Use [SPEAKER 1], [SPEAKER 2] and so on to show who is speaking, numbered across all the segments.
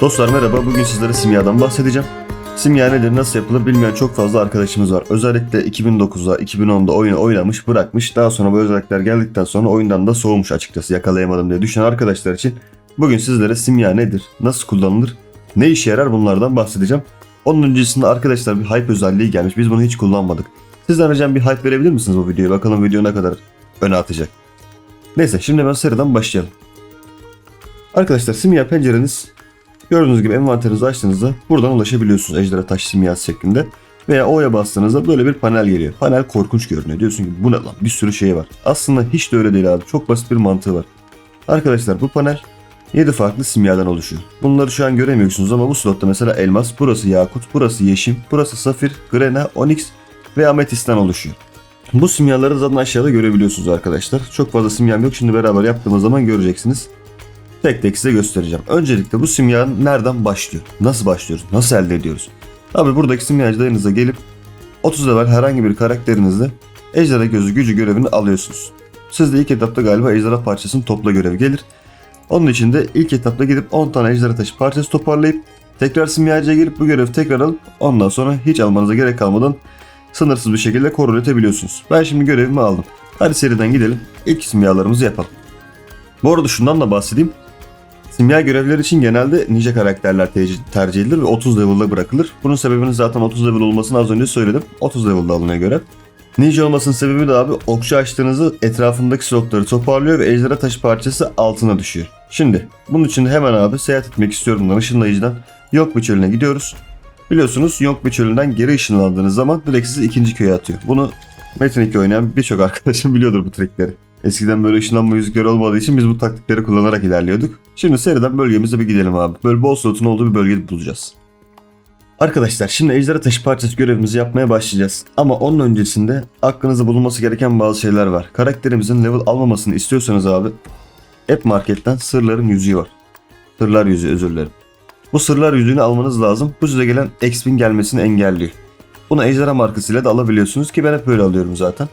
[SPEAKER 1] Dostlar merhaba. Bugün sizlere simyadan bahsedeceğim. Simya nedir, nasıl yapılır bilmeyen çok fazla arkadaşımız var. Özellikle 2009'da, 2010'da oyunu oynamış, bırakmış. Daha sonra bu özellikler geldikten sonra oyundan da soğumuş açıkçası yakalayamadım diye düşünen arkadaşlar için bugün sizlere simya nedir, nasıl kullanılır, ne işe yarar bunlardan bahsedeceğim. Onun öncesinde arkadaşlar bir hype özelliği gelmiş. Biz bunu hiç kullanmadık. Sizden ricam bir hype verebilir misiniz bu videoya? Bakalım video ne kadar öne atacak. Neyse şimdi ben seriden başlayalım. Arkadaşlar simya pencereniz gördüğünüz gibi envanterinizi açtığınızda buradan ulaşabiliyorsunuz ejderha taş simyası şeklinde. Veya O'ya bastığınızda böyle bir panel geliyor. Panel korkunç görünüyor. Diyorsun ki bu ne lan bir sürü şey var. Aslında hiç de öyle değil abi. Çok basit bir mantığı var. Arkadaşlar bu panel 7 farklı simyadan oluşuyor. Bunları şu an göremiyorsunuz ama bu slotta mesela elmas, burası yakut, burası yeşim, burası safir, grena, onyx ve ametisten oluşuyor. Bu simyaları zaten aşağıda görebiliyorsunuz arkadaşlar. Çok fazla simyam yok. Şimdi beraber yaptığımız zaman göreceksiniz. Tek tek size göstereceğim. Öncelikle bu simya nereden başlıyor? Nasıl başlıyoruz? Nasıl elde ediyoruz? Abi buradaki simyacılarınıza gelip 30 level herhangi bir karakterinizle ejderha gözü gücü görevini alıyorsunuz. Sizde ilk etapta galiba ejderha parçasının topla görevi gelir. Onun için de ilk etapta gidip 10 tane ejderha taşı parçası toparlayıp tekrar simyacıya gelip bu görevi tekrar alıp ondan sonra hiç almanıza gerek kalmadan sınırsız bir şekilde korol edebiliyorsunuz. Ben şimdi görevimi aldım. Hadi seriden gidelim. İlk simyalarımızı yapalım. Bu arada şundan da bahsedeyim. Simya görevleri için genelde nice karakterler te- tercih edilir ve 30 level'da bırakılır. Bunun sebebini zaten 30 level olmasını az önce söyledim. 30 level'da alınıyor görev. Ninja olmasının sebebi de abi okçu açtığınızda etrafındaki slotları toparlıyor ve ejderha taşı parçası altına düşüyor. Şimdi bunun için hemen abi seyahat etmek istiyorum da ışınlayıcıdan Yok bir çölüne gidiyoruz. Biliyorsunuz Yok bir çölünden geri ışınlandığınız zaman direkt sizi ikinci köye atıyor. Bunu Metin 2 oynayan birçok arkadaşım biliyordur bu trikleri. Eskiden böyle ışınlanma yüzükleri olmadığı için biz bu taktikleri kullanarak ilerliyorduk. Şimdi seriden bölgemize bir gidelim abi. Böyle bol slotun olduğu bir bölge bulacağız. Arkadaşlar şimdi ejderha taşı parçası görevimizi yapmaya başlayacağız. Ama onun öncesinde aklınızda bulunması gereken bazı şeyler var. Karakterimizin level almamasını istiyorsanız abi App Market'ten sırların yüzüğü var. Sırlar yüzüğü özür dilerim. Bu sırlar yüzüğünü almanız lazım. Bu size gelen XP'in gelmesini engelliyor. Bunu ejderha markasıyla da alabiliyorsunuz ki ben hep böyle alıyorum zaten.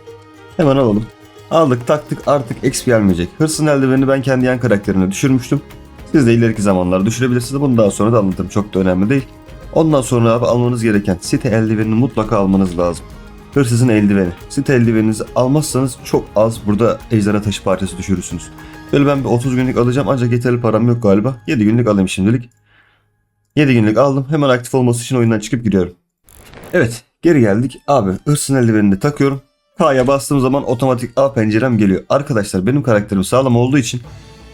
[SPEAKER 1] Hemen alalım. Aldık taktık artık XP gelmeyecek. Hırsın eldivenini ben kendi yan karakterine düşürmüştüm. Siz de ileriki zamanlarda düşürebilirsiniz. Bunu daha sonra da anlatırım. Çok da önemli değil. Ondan sonra abi almanız gereken site eldivenini mutlaka almanız lazım. Hırsızın eldiveni. Site eldiveninizi almazsanız çok az burada ejderha taşı parçası düşürürsünüz. Böyle ben bir 30 günlük alacağım ancak yeterli param yok galiba. 7 günlük alayım şimdilik. 7 günlük aldım. Hemen aktif olması için oyundan çıkıp giriyorum. Evet geri geldik. Abi hırsın eldivenini takıyorum. K'ya bastığım zaman otomatik A pencerem geliyor. Arkadaşlar benim karakterim sağlam olduğu için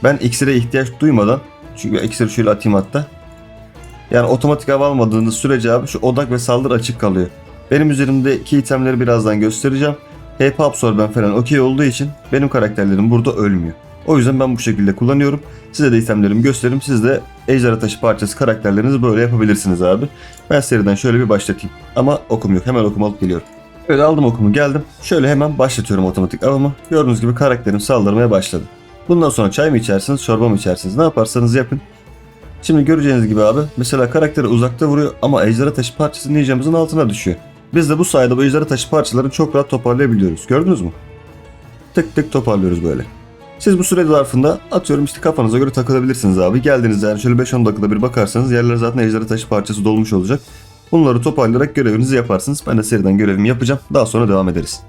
[SPEAKER 1] ben iksire ihtiyaç duymadan çünkü iksiri şöyle atayım hatta. Yani otomatik hava almadığınız sürece abi şu odak ve saldırı açık kalıyor. Benim üzerimdeki itemleri birazdan göstereceğim. HP absorben falan okey olduğu için benim karakterlerim burada ölmüyor. O yüzden ben bu şekilde kullanıyorum. Size de itemlerimi gösteririm. Siz de ejderha taşı parçası karakterlerinizi böyle yapabilirsiniz abi. Ben seriden şöyle bir başlatayım. Ama okum yok. Hemen okum alıp geliyorum. Evet aldım okumu geldim. Şöyle hemen başlatıyorum otomatik avımı. Gördüğünüz gibi karakterim saldırmaya başladı. Bundan sonra çay mı içersiniz, çorba mı içersiniz ne yaparsanız yapın. Şimdi göreceğiniz gibi abi mesela karakteri uzakta vuruyor ama ejderha taşı parçası ninjamızın altına düşüyor. Biz de bu sayede bu ejderha taşı parçalarını çok rahat toparlayabiliyoruz. Gördünüz mü? Tık tık toparlıyoruz böyle. Siz bu süre zarfında atıyorum işte kafanıza göre takılabilirsiniz abi. Geldiğinizde yani şöyle 5-10 dakikada bir bakarsanız yerler zaten ejderha taşı parçası dolmuş olacak. Bunları toparlayarak görevinizi yaparsınız. Ben de seriden görevimi yapacağım. Daha sonra devam ederiz.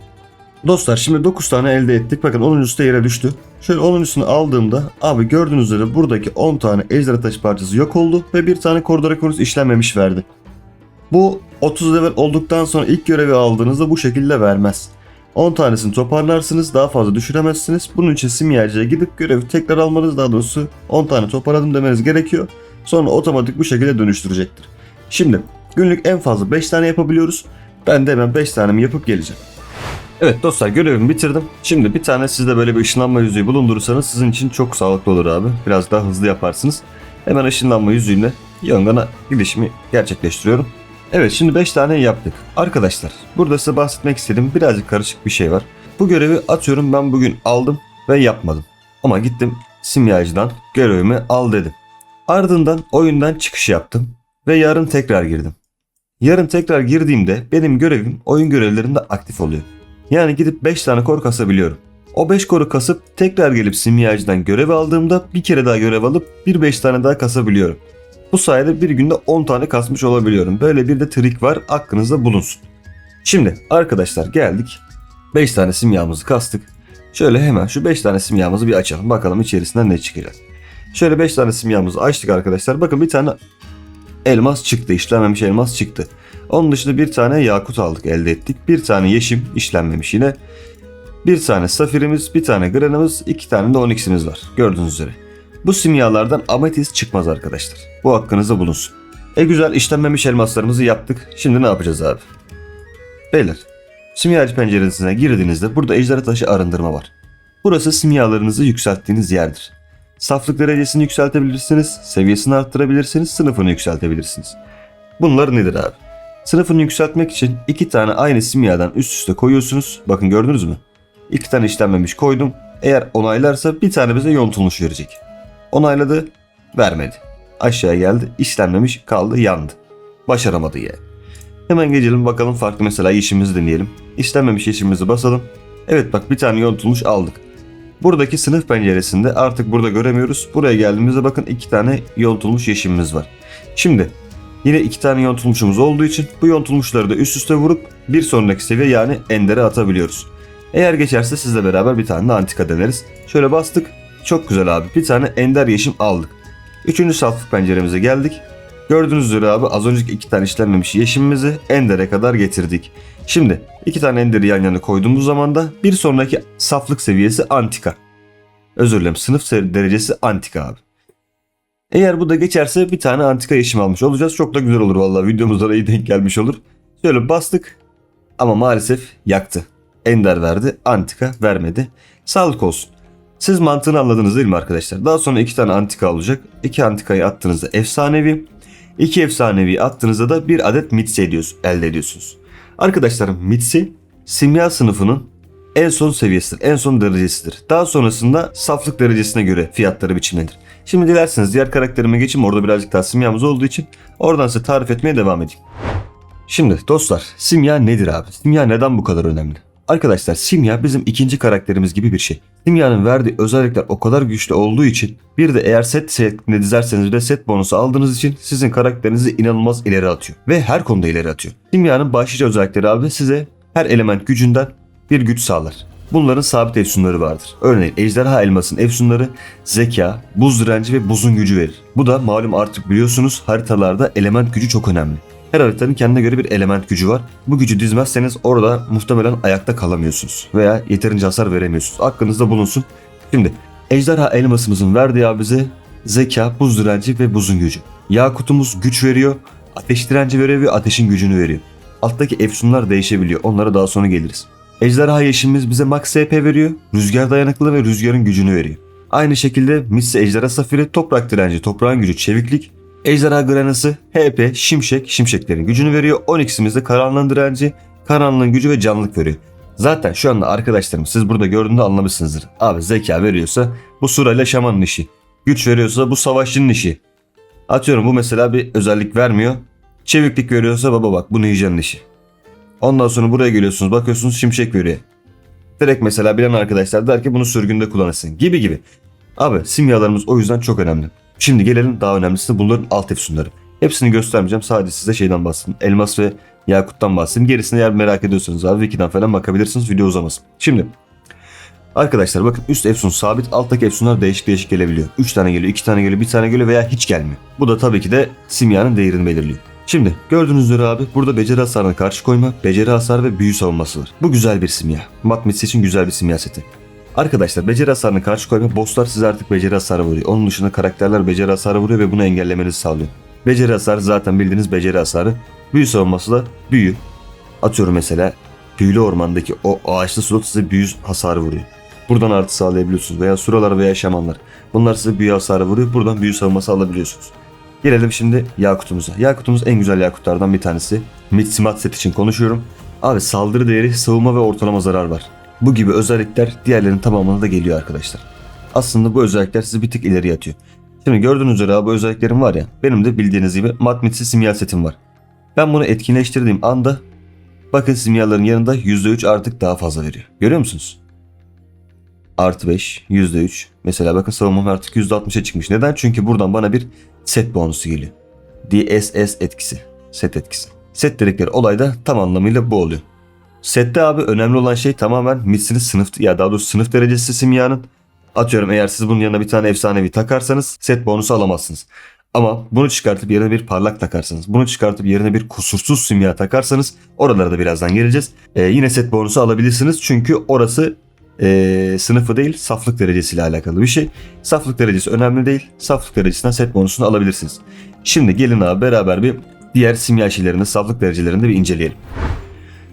[SPEAKER 1] Dostlar şimdi 9 tane elde ettik. Bakın 10.sü de yere düştü. Şöyle 10.sünü aldığımda abi gördüğünüz üzere buradaki 10 tane ejderha taşı parçası yok oldu ve bir tane koridor rekorunuz işlenmemiş verdi. Bu 30 level olduktan sonra ilk görevi aldığınızda bu şekilde vermez. 10 tanesini toparlarsınız daha fazla düşüremezsiniz. Bunun için simyacıya gidip görevi tekrar almanız daha doğrusu 10 tane toparladım demeniz gerekiyor. Sonra otomatik bu şekilde dönüştürecektir. Şimdi günlük en fazla 5 tane yapabiliyoruz. Ben de hemen 5 tanemi yapıp geleceğim. Evet dostlar görevimi bitirdim. Şimdi bir tane sizde böyle bir ışınlanma yüzüğü bulundurursanız sizin için çok sağlıklı olur abi. Biraz daha hızlı yaparsınız. Hemen ışınlanma yüzüğümle Yongan'a gidişimi gerçekleştiriyorum. Evet şimdi 5 tane yaptık. Arkadaşlar burada size bahsetmek istediğim birazcık karışık bir şey var. Bu görevi atıyorum ben bugün aldım ve yapmadım. Ama gittim simyacıdan görevimi al dedim. Ardından oyundan çıkış yaptım ve yarın tekrar girdim. Yarın tekrar girdiğimde benim görevim oyun görevlerinde aktif oluyor. Yani gidip 5 tane kor kasabiliyorum. O 5 koru kasıp tekrar gelip simyacıdan görev aldığımda bir kere daha görev alıp bir 5 tane daha kasabiliyorum. Bu sayede bir günde 10 tane kasmış olabiliyorum. Böyle bir de trik var aklınızda bulunsun. Şimdi arkadaşlar geldik. 5 tane simyamızı kastık. Şöyle hemen şu 5 tane simyamızı bir açalım. Bakalım içerisinden ne çıkacak. Şöyle 5 tane simyamızı açtık arkadaşlar. Bakın bir tane elmas çıktı. işlenmemiş elmas çıktı. Onun dışında bir tane yakut aldık elde ettik. Bir tane yeşim işlenmemiş yine. Bir tane safirimiz, bir tane granımız, iki tane de onyx'imiz var. Gördüğünüz üzere. Bu simyalardan ametist çıkmaz arkadaşlar. Bu hakkınızda bulunsun. E güzel işlenmemiş elmaslarımızı yaptık. Şimdi ne yapacağız abi? Beyler, simyacı penceresine girdiğinizde burada ejderha taşı arındırma var. Burası simyalarınızı yükselttiğiniz yerdir. Saflık derecesini yükseltebilirsiniz, seviyesini arttırabilirsiniz, sınıfını yükseltebilirsiniz. Bunlar nedir abi? Sınıfını yükseltmek için iki tane aynı simyadan üst üste koyuyorsunuz. Bakın gördünüz mü? İki tane işlenmemiş koydum. Eğer onaylarsa bir tane bize yontulmuş verecek. Onayladı, vermedi. Aşağı geldi, işlenmemiş kaldı, yandı. Başaramadı yani. Hemen geçelim bakalım farklı mesela yeşimizi deneyelim. İşlenmemiş yeşimimizi basalım. Evet bak bir tane yontulmuş aldık. Buradaki sınıf penceresinde artık burada göremiyoruz. Buraya geldiğimizde bakın iki tane yontulmuş yeşimimiz var. Şimdi yine iki tane yontulmuşumuz olduğu için bu yontulmuşları da üst üste vurup bir sonraki seviye yani endere atabiliyoruz. Eğer geçerse sizle beraber bir tane de antika deneriz. Şöyle bastık. Çok güzel abi. Bir tane ender yeşim aldık. Üçüncü saflık penceremize geldik. Gördüğünüz üzere abi az önceki iki tane işlenmemiş yeşimimizi endere kadar getirdik. Şimdi iki tane enderi yan yana koyduğumuz zaman da bir sonraki saflık seviyesi antika. Özür dilerim sınıf derecesi antika abi. Eğer bu da geçerse bir tane antika yeşim almış olacağız. Çok da güzel olur vallahi videomuzda da iyi denk gelmiş olur. Şöyle bastık ama maalesef yaktı. Ender verdi, antika vermedi. Sağlık olsun. Siz mantığını anladınız değil mi arkadaşlar? Daha sonra iki tane antika olacak. İki antikayı attığınızda efsanevi. iki efsanevi attığınızda da bir adet mitsi ediyoruz, elde ediyorsunuz. Arkadaşlar mitsi simya sınıfının en son seviyesidir, en son derecesidir. Daha sonrasında saflık derecesine göre fiyatları biçimlenir. Şimdi dilerseniz diğer karakterime geçeyim. Orada birazcık daha simyamız olduğu için oradan size tarif etmeye devam edeyim. Şimdi dostlar simya nedir abi? Simya neden bu kadar önemli? Arkadaşlar simya bizim ikinci karakterimiz gibi bir şey. Simyanın verdiği özellikler o kadar güçlü olduğu için bir de eğer set şeklinde dizerseniz de set bonusu aldığınız için sizin karakterinizi inanılmaz ileri atıyor. Ve her konuda ileri atıyor. Simyanın başlıca özellikleri abi size her element gücünden bir güç sağlar. Bunların sabit efsunları vardır. Örneğin ejderha elmasın efsunları zeka, buz direnci ve buzun gücü verir. Bu da malum artık biliyorsunuz haritalarda element gücü çok önemli. Her haritanın kendine göre bir element gücü var. Bu gücü dizmezseniz orada muhtemelen ayakta kalamıyorsunuz. Veya yeterince hasar veremiyorsunuz. Aklınızda bulunsun. Şimdi ejderha elmasımızın verdiği abi bize zeka, buz direnci ve buzun gücü. Yakutumuz güç veriyor. Ateş direnci veriyor ve ateşin gücünü veriyor. Alttaki efsunlar değişebiliyor. Onlara daha sonra geliriz. Ejderha yeşilimiz bize max SP veriyor. Rüzgar dayanıklılığı ve rüzgarın gücünü veriyor. Aynı şekilde Missi Ejderha Safiri toprak direnci, toprağın gücü, çeviklik, Ejderha Granası, HP, Şimşek, Şimşeklerin gücünü veriyor. Onyx'imiz de karanlığın direnci, karanlığın gücü ve canlılık veriyor. Zaten şu anda arkadaşlarım siz burada gördüğünde anlamışsınızdır. Abi zeka veriyorsa bu surayla şamanın işi. Güç veriyorsa bu savaşçının işi. Atıyorum bu mesela bir özellik vermiyor. Çeviklik veriyorsa baba bak bu ninjanın işi. Ondan sonra buraya geliyorsunuz bakıyorsunuz şimşek veriyor. Direkt mesela bilen arkadaşlar der ki bunu sürgünde kullanırsın gibi gibi. Abi simyalarımız o yüzden çok önemli. Şimdi gelelim daha önemlisi bunların alt efsunları. Hepsini göstermeyeceğim sadece size şeyden bahsedeyim. Elmas ve Yakut'tan bahsedeyim. Gerisini eğer merak ediyorsanız abi Wiki'den falan bakabilirsiniz video uzamasın. Şimdi Arkadaşlar bakın üst efsun sabit alttaki efsunlar değişik değişik gelebiliyor. 3 tane geliyor, 2 tane geliyor, 1 tane geliyor veya hiç gelmiyor. Bu da tabii ki de simyanın değerini belirliyor. Şimdi gördüğünüz üzere abi burada beceri hasarına karşı koyma, beceri hasar ve büyü savunması var. Bu güzel bir simya. Matmits için güzel bir simya seti. Arkadaşlar beceri hasarına karşı koyma bosslar size artık beceri hasarı vuruyor. Onun dışında karakterler beceri hasarı vuruyor ve bunu engellemenizi sağlıyor. Beceri hasarı zaten bildiğiniz beceri hasarı. Büyü savunması da büyü. Atıyorum mesela büyülü ormandaki o ağaçlı slot size büyü hasarı vuruyor. Buradan artı sağlayabiliyorsunuz veya suralar veya şamanlar. Bunlar size büyü hasarı vuruyor. Buradan büyü savunması alabiliyorsunuz. Gelelim şimdi Yakut'umuza. Yakut'umuz en güzel Yakutlardan bir tanesi. Mitsimat set için konuşuyorum. Abi saldırı değeri, savunma ve ortalama zarar var. Bu gibi özellikler diğerlerinin tamamına da geliyor arkadaşlar. Aslında bu özellikler sizi bir tık ileri atıyor. Şimdi gördüğünüz üzere bu özelliklerim var ya. Benim de bildiğiniz gibi Matmitsi simya setim var. Ben bunu etkinleştirdiğim anda bakın simyaların yanında %3 artık daha fazla veriyor. Görüyor musunuz? Artı 5, %3. Mesela bakın savunmam artık %60'a çıkmış. Neden? Çünkü buradan bana bir set bonusu geliyor. DSS etkisi. Set etkisi. Set dedikleri olay da tam anlamıyla bu oluyor. Sette abi önemli olan şey tamamen mitsinin sınıf ya daha doğrusu sınıf derecesi simyanın. Atıyorum eğer siz bunun yanına bir tane efsanevi takarsanız set bonusu alamazsınız. Ama bunu çıkartıp yerine bir parlak takarsanız, bunu çıkartıp yerine bir kusursuz simya takarsanız oralara da birazdan geleceğiz. Ee, yine set bonusu alabilirsiniz çünkü orası ee, sınıfı değil saflık derecesiyle alakalı bir şey. Saflık derecesi önemli değil. Saflık derecesinden set bonusunu alabilirsiniz. Şimdi gelin abi beraber bir diğer simya şeylerini, saflık derecelerini de bir inceleyelim.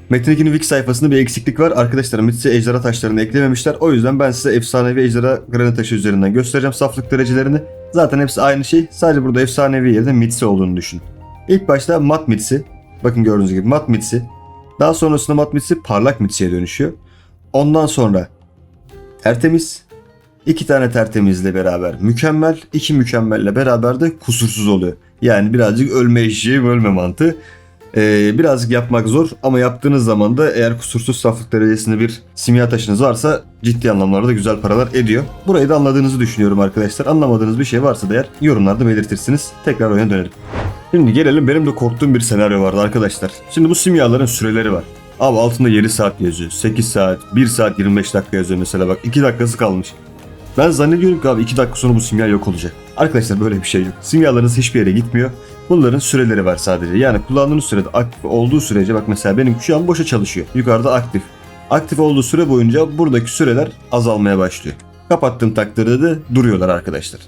[SPEAKER 1] Metin 2'nin wiki sayfasında bir eksiklik var. Arkadaşlar Mitsi ejderha taşlarını eklememişler. O yüzden ben size efsanevi ejderha granit taşı üzerinden göstereceğim saflık derecelerini. Zaten hepsi aynı şey. Sadece burada efsanevi yerine Mitsi olduğunu düşün. İlk başta mat Mitsi. Bakın gördüğünüz gibi mat Mitsi. Daha sonrasında mat Mitsi parlak Mitsi'ye dönüşüyor. Ondan sonra tertemiz. iki tane tertemizle beraber mükemmel. iki mükemmelle beraber de kusursuz oluyor. Yani birazcık ölme işi, ölme mantığı. Ee, birazcık yapmak zor ama yaptığınız zaman da eğer kusursuz saflık derecesinde bir simya taşınız varsa ciddi anlamlarda güzel paralar ediyor. Burayı da anladığınızı düşünüyorum arkadaşlar. Anlamadığınız bir şey varsa da eğer yorumlarda belirtirsiniz. Tekrar oyuna dönelim. Şimdi gelelim benim de korktuğum bir senaryo vardı arkadaşlar. Şimdi bu simyaların süreleri var. Abi altında 7 saat yazıyor. 8 saat, 1 saat 25 dakika yazıyor mesela bak 2 dakikası kalmış. Ben zannediyorum ki abi 2 dakika sonra bu simya yok olacak. Arkadaşlar böyle bir şey yok. Simyalarınız hiçbir yere gitmiyor. Bunların süreleri var sadece. Yani kullandığınız sürede aktif olduğu sürece bak mesela benim şu an boşa çalışıyor. Yukarıda aktif. Aktif olduğu süre boyunca buradaki süreler azalmaya başlıyor. Kapattığım takdirde de duruyorlar arkadaşlar.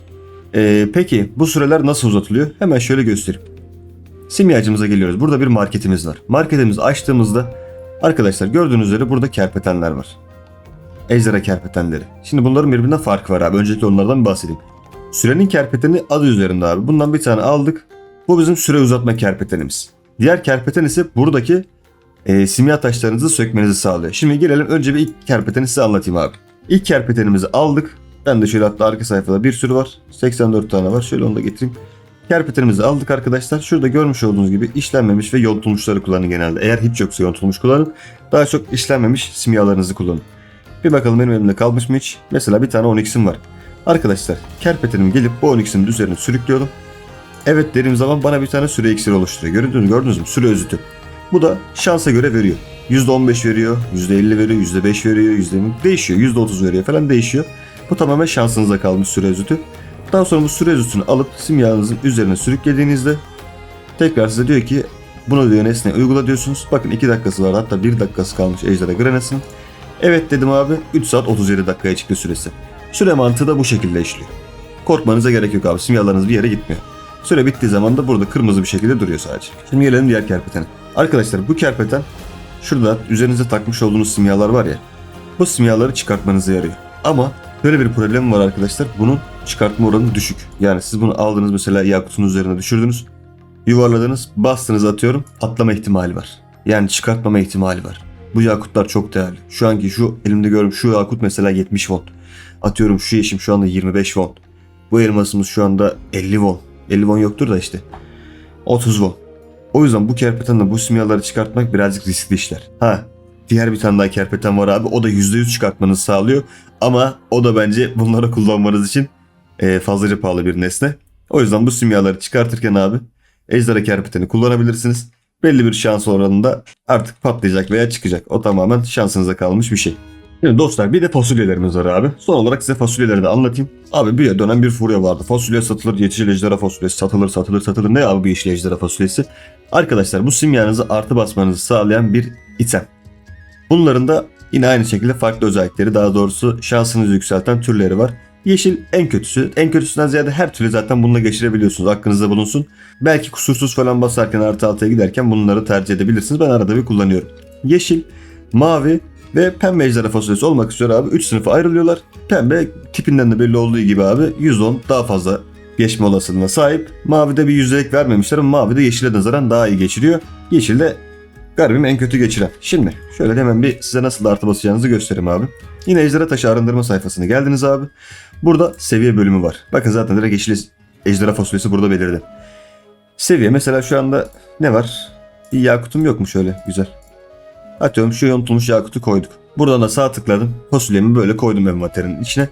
[SPEAKER 1] Ee, peki bu süreler nasıl uzatılıyor? Hemen şöyle göstereyim. Simyacımıza geliyoruz. Burada bir marketimiz var. Marketimizi açtığımızda arkadaşlar gördüğünüz üzere burada kerpetenler var. Ejderha kerpetenleri. Şimdi bunların birbirinden farkı var abi. Öncelikle onlardan bahsedeyim. Sürenin kerpeteni adı üzerinde abi. Bundan bir tane aldık. Bu bizim süre uzatma kerpetenimiz. Diğer kerpeten ise buradaki e, simya taşlarınızı sökmenizi sağlıyor. Şimdi gelelim önce bir ilk kerpeteni size anlatayım abi. İlk kerpetenimizi aldık. Ben de şöyle hatta arka sayfada bir sürü var. 84 tane var. Şöyle onu da getireyim. Kerpetenimizi aldık arkadaşlar. Şurada görmüş olduğunuz gibi işlenmemiş ve yontulmuşları kullanın genelde. Eğer hiç yoksa yontulmuş kullanın. Daha çok işlenmemiş simyalarınızı kullanın. Bir bakalım benim elimde kalmış mı hiç? Mesela bir tane 12'sim var. Arkadaşlar kerpetenim gelip bu 12'simin üzerine sürüklüyorum. Evet dediğim zaman bana bir tane süre iksiri oluşturuyor. Gördünüz? Gördünüz mü? Süre özütü. Bu da şansa göre veriyor. %15 veriyor, %50 veriyor, %5 veriyor, %20 değişiyor. %30 veriyor falan değişiyor. Bu tamamen şansınıza kalmış süre özütü. Daha sonra bu süre özütünü alıp simyanızın üzerine sürüklediğinizde tekrar size diyor ki bunu diyor nesneye uygula diyorsunuz. Bakın 2 dakikası var hatta 1 dakikası kalmış Ejderha Granas'ın. Evet dedim abi 3 saat 37 dakikaya çıktı süresi. Süre mantığı da bu şekilde işliyor. Korkmanıza gerek yok abi simyalarınız bir yere gitmiyor. Süre bittiği zaman da burada kırmızı bir şekilde duruyor sadece. Şimdi gelelim diğer kerpetene. Arkadaşlar bu kerpeten şurada üzerinize takmış olduğunuz simyalar var ya. Bu simyaları çıkartmanıza yarıyor. Ama böyle bir problem var arkadaşlar. Bunun çıkartma oranı düşük. Yani siz bunu aldınız mesela yakutun üzerine düşürdünüz. Yuvarladınız, bastınız atıyorum. Patlama ihtimali var. Yani çıkartmama ihtimali var. Bu yakutlar çok değerli. Şu anki şu elimde gördüğüm şu yakut mesela 70 won. Atıyorum şu yeşim şu anda 25 won. Bu elmasımız şu anda 50 won. 50 won yoktur da işte. 30 won. O yüzden bu kerpetenle bu simyaları çıkartmak birazcık riskli işler. Ha diğer bir tane daha kerpeten var abi. O da %100 çıkartmanızı sağlıyor. Ama o da bence bunları kullanmanız için e, fazlaca pahalı bir nesne. O yüzden bu simyaları çıkartırken abi ejderha kerpeteni kullanabilirsiniz. Belli bir şans oranında artık patlayacak veya çıkacak. O tamamen şansınıza kalmış bir şey. Şimdi dostlar bir de fasulyelerimiz var abi. Son olarak size fasulyeleri de anlatayım. Abi bir dönem bir furya vardı. Fasulye satılır, yetişir fasulyesi satılır, satılır, satılır. Ne abi yeşil ejderha fasulyesi? Arkadaşlar bu simyanızı artı basmanızı sağlayan bir item. Bunların da yine aynı şekilde farklı özellikleri daha doğrusu şansınızı yükselten türleri var. Yeşil en kötüsü. En kötüsünden ziyade her türlü zaten bununla geçirebiliyorsunuz. Aklınızda bulunsun. Belki kusursuz falan basarken artı altıya giderken bunları tercih edebilirsiniz. Ben arada bir kullanıyorum. Yeşil, mavi ve pembe ejderha fasulyesi olmak üzere abi 3 sınıfa ayrılıyorlar. Pembe tipinden de belli olduğu gibi abi 110 daha fazla geçme olasılığına sahip. Mavide bir yüzdelik vermemişler ama mavide yeşile nazaran daha iyi geçiriyor. Yeşil de garibim en kötü geçiren. Şimdi şöyle hemen bir size nasıl artı basacağınızı göstereyim abi. Yine ejderha taşı arındırma sayfasına geldiniz abi. Burada seviye bölümü var. Bakın zaten direkt yeşil ejderha fasulyesi burada belirli. Seviye mesela şu anda ne var? Bir yakutum yok mu şöyle güzel. Atıyorum şu yontulmuş yakutu koyduk. Buradan da sağ tıkladım. Fasulyemi böyle koydum envanterin içine.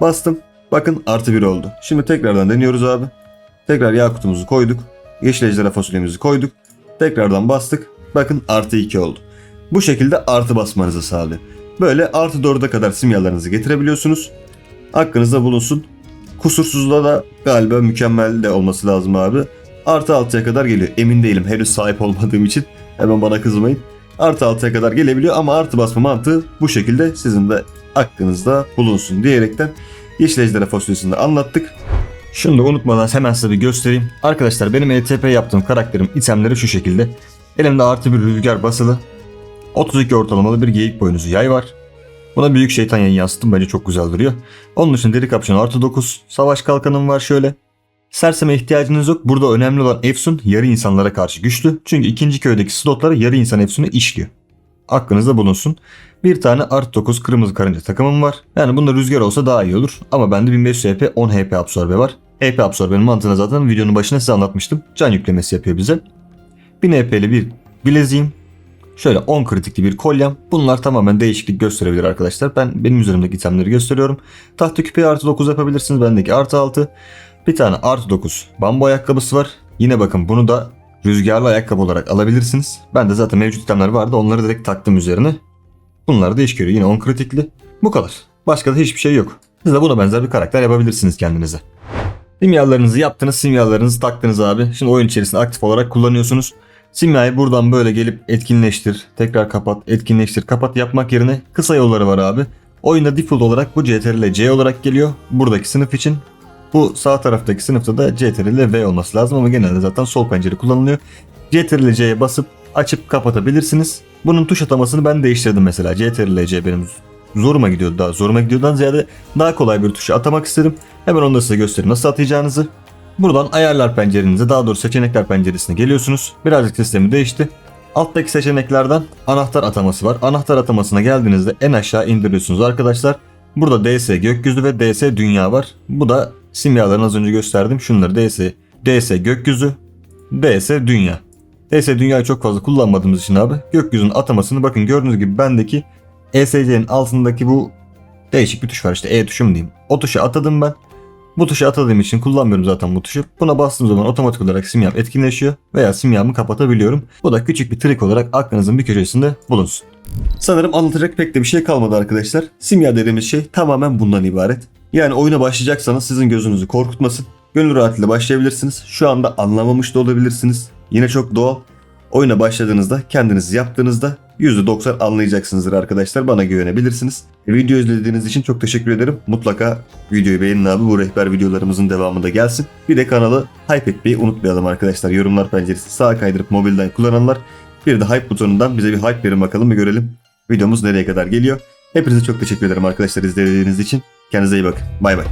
[SPEAKER 1] Bastım. Bakın artı bir oldu. Şimdi tekrardan deniyoruz abi. Tekrar yakutumuzu koyduk. Yeşil ejderha fasulyemizi koyduk. Tekrardan bastık. Bakın artı 2 oldu. Bu şekilde artı basmanızı sağlıyor. Böyle artı 4'e kadar simyalarınızı getirebiliyorsunuz. Hakkınızda bulunsun. Kusursuzluğa da galiba mükemmel de olması lazım abi. Artı 6'ya kadar geliyor. Emin değilim henüz sahip olmadığım için. Hemen bana kızmayın. Artı 6'ya kadar gelebiliyor ama artı basma mantığı bu şekilde sizin de aklınızda bulunsun diyerekten Yeşil Ejderha fasulyesini anlattık. Da unutmadan hemen size bir göstereyim. Arkadaşlar benim ETP yaptığım karakterim itemleri şu şekilde. Elimde artı bir rüzgar basılı. 32 ortalamalı bir geyik boynuzu yay var. Buna büyük şeytan yayı yansıttım bence çok güzel duruyor. Onun için deri kapşon artı 9. Savaş kalkanım var şöyle. Serseme ihtiyacınız yok. Burada önemli olan Efsun yarı insanlara karşı güçlü. Çünkü ikinci köydeki slotları yarı insan Efsun'u işliyor. Aklınızda bulunsun. Bir tane artı 9 kırmızı karınca takımım var. Yani bunda rüzgar olsa daha iyi olur. Ama bende 1500 HP 10 HP absorbe var. HP absorbenin mantığını zaten videonun başına size anlatmıştım. Can yüklemesi yapıyor bize. 1000 HP'li bir bileziğim. Şöyle 10 kritikli bir kolyem. Bunlar tamamen değişiklik gösterebilir arkadaşlar. Ben benim üzerimdeki itemleri gösteriyorum. Tahta küpeyi artı 9 yapabilirsiniz. Bendeki artı 6. Bir tane artı 9 bambu ayakkabısı var. Yine bakın bunu da rüzgarlı ayakkabı olarak alabilirsiniz. Ben de zaten mevcut itemler vardı. Onları direkt taktım üzerine. Bunlar da iş görüyor. Yine 10 kritikli. Bu kadar. Başka da hiçbir şey yok. Siz de buna benzer bir karakter yapabilirsiniz kendinize. Simyalarınızı yaptınız, simyalarınızı taktınız abi. Şimdi oyun içerisinde aktif olarak kullanıyorsunuz. Simyayı buradan böyle gelip etkinleştir, tekrar kapat, etkinleştir, kapat yapmak yerine kısa yolları var abi. Oyunda default olarak bu CTRL C olarak geliyor. Buradaki sınıf için. Bu sağ taraftaki sınıfta da CTRL V olması lazım ama genelde zaten sol pencere kullanılıyor. CTRL C'ye basıp açıp kapatabilirsiniz. Bunun tuş atamasını ben değiştirdim mesela. CTRL C benim zoruma gidiyordu daha. Zoruma gidiyordan ziyade daha kolay bir tuşa atamak istedim. Hemen onu da size göstereyim nasıl atacağınızı. Buradan ayarlar pencerenize daha doğrusu seçenekler penceresine geliyorsunuz. Birazcık sistemi değişti. Alttaki seçeneklerden anahtar ataması var. Anahtar atamasına geldiğinizde en aşağı indiriyorsunuz arkadaşlar. Burada DS gökyüzü ve DS dünya var. Bu da simyaların az önce gösterdim. Şunları DS, DS gökyüzü, DS dünya. DS dünyayı çok fazla kullanmadığımız için abi gökyüzünün atamasını bakın gördüğünüz gibi bendeki ESC'nin altındaki bu değişik bir tuş var işte E tuşu mu diyeyim. O tuşu atadım ben. Bu tuşu atadığım için kullanmıyorum zaten bu tuşu. Buna bastığım zaman otomatik olarak simyam etkinleşiyor veya simyamı kapatabiliyorum. Bu da küçük bir trik olarak aklınızın bir köşesinde bulunsun. Sanırım anlatacak pek de bir şey kalmadı arkadaşlar. Simya dediğimiz şey tamamen bundan ibaret. Yani oyuna başlayacaksanız sizin gözünüzü korkutmasın. Gönül rahatlığıyla başlayabilirsiniz. Şu anda anlamamış da olabilirsiniz. Yine çok doğal. Oyuna başladığınızda kendiniz yaptığınızda %90 anlayacaksınızdır arkadaşlar. Bana güvenebilirsiniz. Video izlediğiniz için çok teşekkür ederim. Mutlaka videoyu beğenin abi. Bu rehber videolarımızın devamı da gelsin. Bir de kanalı hype etmeyi unutmayalım arkadaşlar. Yorumlar penceresi sağa kaydırıp mobilden kullananlar bir de hype butonundan bize bir hype verin bakalım bir görelim. Videomuz nereye kadar geliyor. Hepinize çok teşekkür ederim arkadaşlar izlediğiniz için. Kendinize iyi bakın. Bay bay.